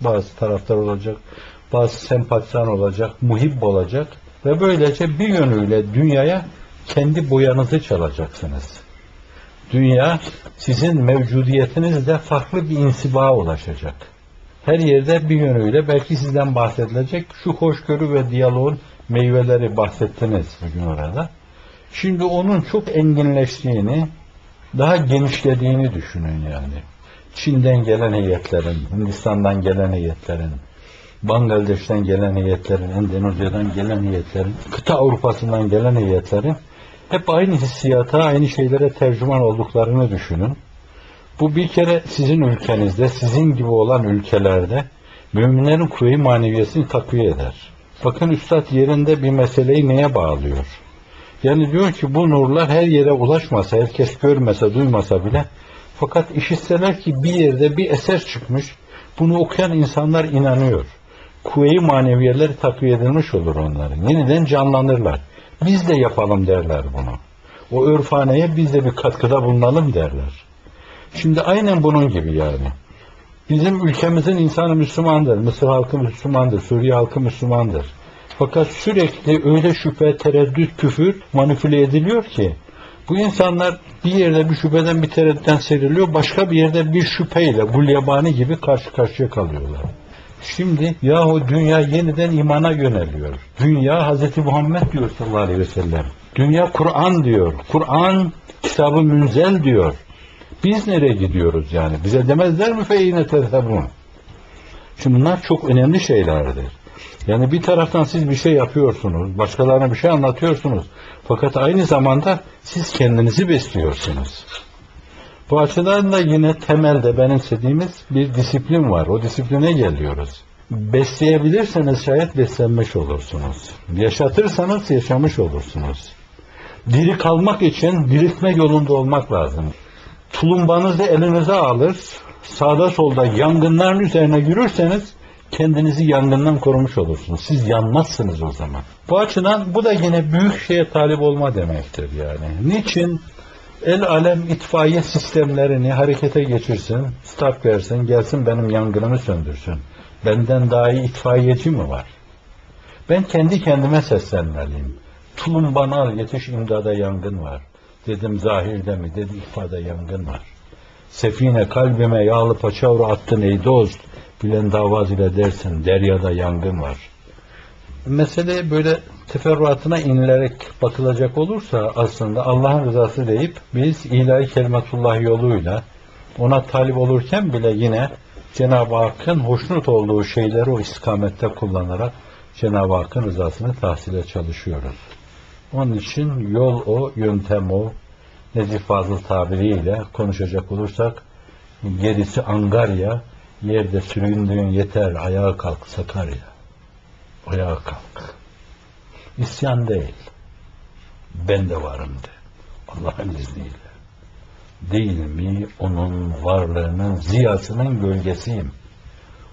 bazı taraftar olacak, bazı sempatizan olacak, muhib olacak ve böylece bir yönüyle dünyaya kendi boyanızı çalacaksınız. Dünya sizin mevcudiyetinizle farklı bir insibaha ulaşacak. Her yerde bir yönüyle belki sizden bahsedilecek şu hoşgörü ve diyaloğun meyveleri bahsettiniz bugün orada. Şimdi onun çok enginleştiğini, daha genişlediğini düşünün yani. Çin'den gelen heyetlerin, Hindistan'dan gelen heyetlerin, Bangladeş'ten gelen heyetlerin, Endonezya'dan gelen heyetlerin, kıta Avrupa'sından gelen heyetlerin hep aynı hissiyata, aynı şeylere tercüman olduklarını düşünün. Bu bir kere sizin ülkenizde, sizin gibi olan ülkelerde müminlerin kuvve-i maneviyesini takviye eder. Bakın Üstad yerinde bir meseleyi neye bağlıyor? Yani diyor ki bu nurlar her yere ulaşmasa, herkes görmese, duymasa bile fakat işitseler ki bir yerde bir eser çıkmış, bunu okuyan insanlar inanıyor. Kuvve-i maneviyeleri takviye edilmiş olur onların. Yeniden canlanırlar. Biz de yapalım derler bunu. O örfaneye biz de bir katkıda bulunalım derler. Şimdi aynen bunun gibi yani. Bizim ülkemizin insanı Müslümandır. Mısır halkı Müslümandır. Suriye halkı Müslümandır. Fakat sürekli öyle şüphe, tereddüt, küfür manipüle ediliyor ki bu insanlar bir yerde bir şüpheden bir tereddütten seriliyor, başka bir yerde bir şüpheyle gulyabani gibi karşı karşıya kalıyorlar. Şimdi yahu dünya yeniden imana yöneliyor. Dünya Hz. Muhammed diyor sallallahu aleyhi ve sellem. Dünya Kur'an diyor. Kur'an kitabı münzel diyor. Biz nereye gidiyoruz yani? Bize demezler mi feyine tezhebun? Şimdi bunlar çok önemli şeylerdir. Yani bir taraftan siz bir şey yapıyorsunuz, başkalarına bir şey anlatıyorsunuz. Fakat aynı zamanda siz kendinizi besliyorsunuz. Bu açıdan da yine temelde benimsediğimiz bir disiplin var. O disipline geliyoruz. Besleyebilirseniz şayet beslenmiş olursunuz. Yaşatırsanız yaşamış olursunuz. Diri kalmak için diriltme yolunda olmak lazım. Tulumbanızı elinize alır, sağda solda yangınların üzerine yürürseniz kendinizi yangından korumuş olursunuz. Siz yanmazsınız o zaman. Bu açıdan bu da yine büyük şeye talip olma demektir yani. Niçin? El alem itfaiye sistemlerini harekete geçirsin, start versin, gelsin benim yangınımı söndürsün. Benden daha iyi itfaiyeci mi var? Ben kendi kendime seslenmeliyim. Tulum bana al, yetiş imdada yangın var. Dedim zahirde mi? Dedi ifade yangın var. Sefine kalbime yağlı paçavra attın ey dost. Bilen davaz ile dersin deryada yangın var. Mesele böyle teferruatına inilerek bakılacak olursa aslında Allah'ın rızası deyip biz ilahi kelimetullah yoluyla ona talip olurken bile yine Cenab-ı Hakk'ın hoşnut olduğu şeyleri o istikamette kullanarak Cenab-ı Hakk'ın rızasını tahsile çalışıyoruz. Onun için yol o, yöntem o. Nezih Fazıl tabiriyle konuşacak olursak gerisi Angarya, yerde süründüğün yeter, ayağa kalk Sakarya. Ayağa kalk. İsyan değil. Ben de varım de. Allah'ın izniyle. Değil mi onun varlığının ziyasının gölgesiyim.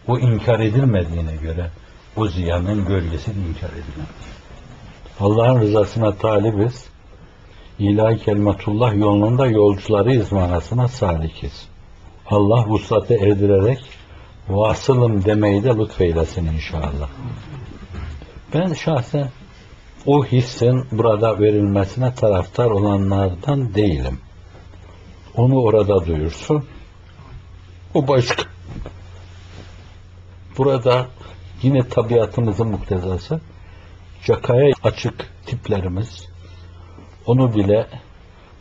O inkar edilmediğine göre o ziyanın gölgesi inkar edilemez. Allah'ın rızasına talibiz. İlahi kelimetullah yolunda yolcularıyız manasına salikiz. Allah vuslata erdirerek vasılım demeyi de lütfeylesin inşallah. Ben şahsen o hissin burada verilmesine taraftar olanlardan değilim. Onu orada duyursun. O başka. Burada yine tabiatımızın muktezası cakaya açık tiplerimiz onu bile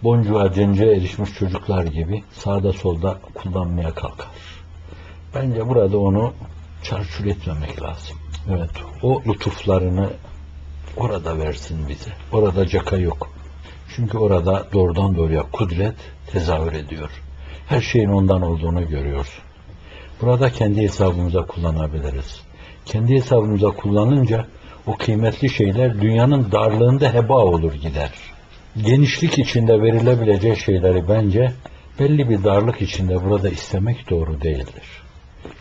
boncuğa cenceye erişmiş çocuklar gibi sağda solda kullanmaya kalkar. Bence burada onu çarçur etmemek lazım. Evet, o lütuflarını orada versin bize. Orada caka yok. Çünkü orada doğrudan doğruya kudret tezahür ediyor. Her şeyin ondan olduğunu görüyorsun. Burada kendi hesabımıza kullanabiliriz. Kendi hesabımıza kullanınca o kıymetli şeyler dünyanın darlığında heba olur gider. Genişlik içinde verilebileceği şeyleri bence belli bir darlık içinde burada istemek doğru değildir.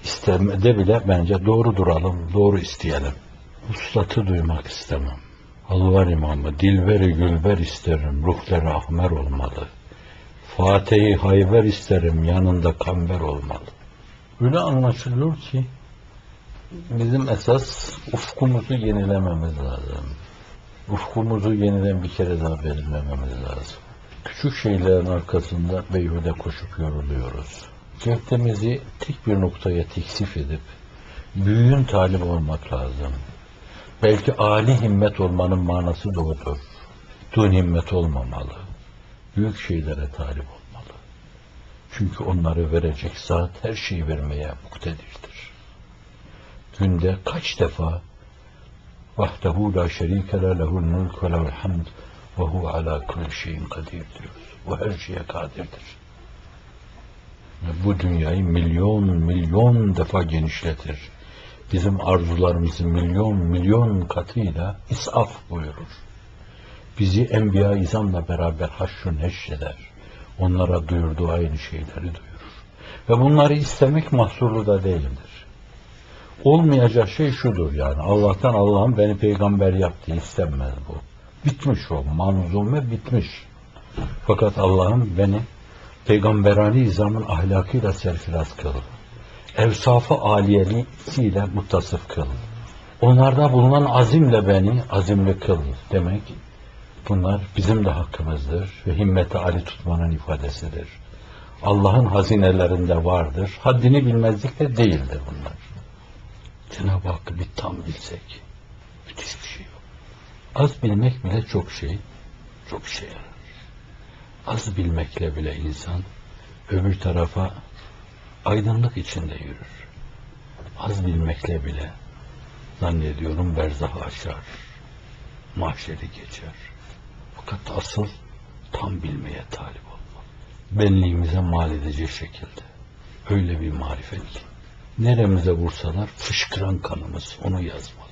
İstemede bile bence doğru duralım, doğru isteyelim. Uslatı duymak istemem. Alvar imamı, dilveri gülber isterim, ruhları ahmer olmalı. Fatih'i hayber isterim, yanında kamber olmalı. Öyle anlaşılıyor ki Bizim esas ufkumuzu yenilememiz lazım. Ufkumuzu yeniden bir kere daha belirlememiz lazım. Küçük şeylerin arkasında beyhude koşup yoruluyoruz. Gökdemizi tek bir noktaya teksif edip büyüğün talip olmak lazım. Belki âli himmet olmanın manası da. Dün himmet olmamalı. Büyük şeylere talip olmalı. Çünkü onları verecek zat her şeyi vermeye muktedirdir. Günde kaç defa vahdehu la şerike le lehul mulk ve lehul hamd ve hu ala kulli şeyin kadir diyoruz. O her şeye kadirdir. Bu dünyayı milyon milyon defa genişletir. Bizim arzularımızı milyon milyon katıyla isaf buyurur. Bizi Enbiya İzam'la beraber haşrun neşreder. Onlara duyurduğu aynı şeyleri duyurur. Ve bunları istemek mahsurlu da değildir. Olmayacak şey şudur yani. Allah'tan Allah'ın beni peygamber yaptı istenmez bu. Bitmiş o. Manzume bitmiş. Fakat Allah'ın beni peygamberani izamın ahlakıyla serfiraz kıl. Evsafı aliyesiyle muttasıf kıl. Onlarda bulunan azimle beni azimli kıl demek. Bunlar bizim de hakkımızdır ve himmeti ali tutmanın ifadesidir. Allah'ın hazinelerinde vardır. Haddini bilmezlikle değildir bunlar. Cenab-ı Hakk'ı bir tam bilsek müthiş bir şey yok. Az bilmek bile çok şey, çok şey yarar. Az bilmekle bile insan öbür tarafa aydınlık içinde yürür. Az bilmekle bile zannediyorum berzahı aşar, mahşeri geçer. Fakat asıl tam bilmeye talip olmak. Benliğimize mal edecek şekilde. Öyle bir marifet ki. Neremize vursalar fışkıran kanımız onu yazmalı.